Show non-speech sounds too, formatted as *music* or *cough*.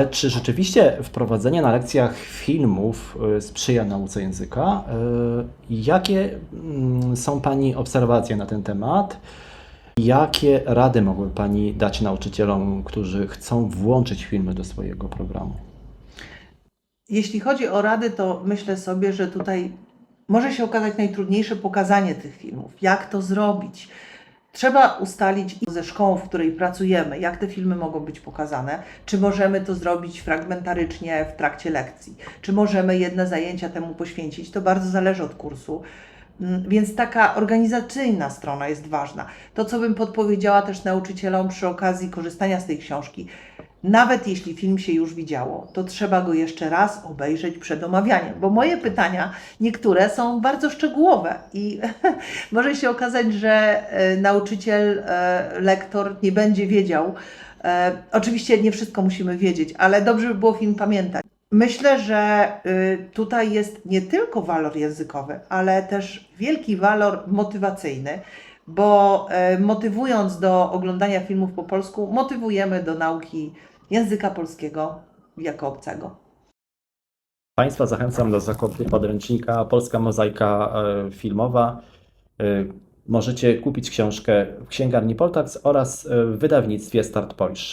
Ale czy rzeczywiście wprowadzenie na lekcjach filmów y, sprzyja nauce języka? Y, Jakie mm, są Pani obserwacje na ten temat? Jakie rady mogły Pani dać nauczycielom, którzy chcą włączyć filmy do swojego programu? Jeśli chodzi o rady, to myślę sobie, że tutaj może się okazać najtrudniejsze pokazanie tych filmów. Jak to zrobić? Trzeba ustalić ze szkołą, w której pracujemy, jak te filmy mogą być pokazane. Czy możemy to zrobić fragmentarycznie w trakcie lekcji? Czy możemy jedne zajęcia temu poświęcić? To bardzo zależy od kursu. Mm, Więc taka organizacyjna strona jest ważna. To, co bym podpowiedziała też nauczycielom przy okazji korzystania z tej książki, nawet jeśli film się już widziało, to trzeba go jeszcze raz obejrzeć przed omawianiem, bo moje pytania, niektóre są bardzo szczegółowe i *laughs* może się okazać, że e, nauczyciel, e, lektor nie będzie wiedział. E, Oczywiście nie wszystko musimy wiedzieć, ale dobrze by było film pamiętać. Myślę, że y, tutaj jest nie tylko walor językowy, ale też wielki walor motywacyjny, bo e, motywując do oglądania filmów po polsku, motywujemy do nauki języka polskiego jako obcego. Państwa zachęcam do zakupu podręcznika Polska Mozaika e, Filmowa. E, Możecie kupić książkę w księgarni Poltax oraz w wydawnictwie Start Polish.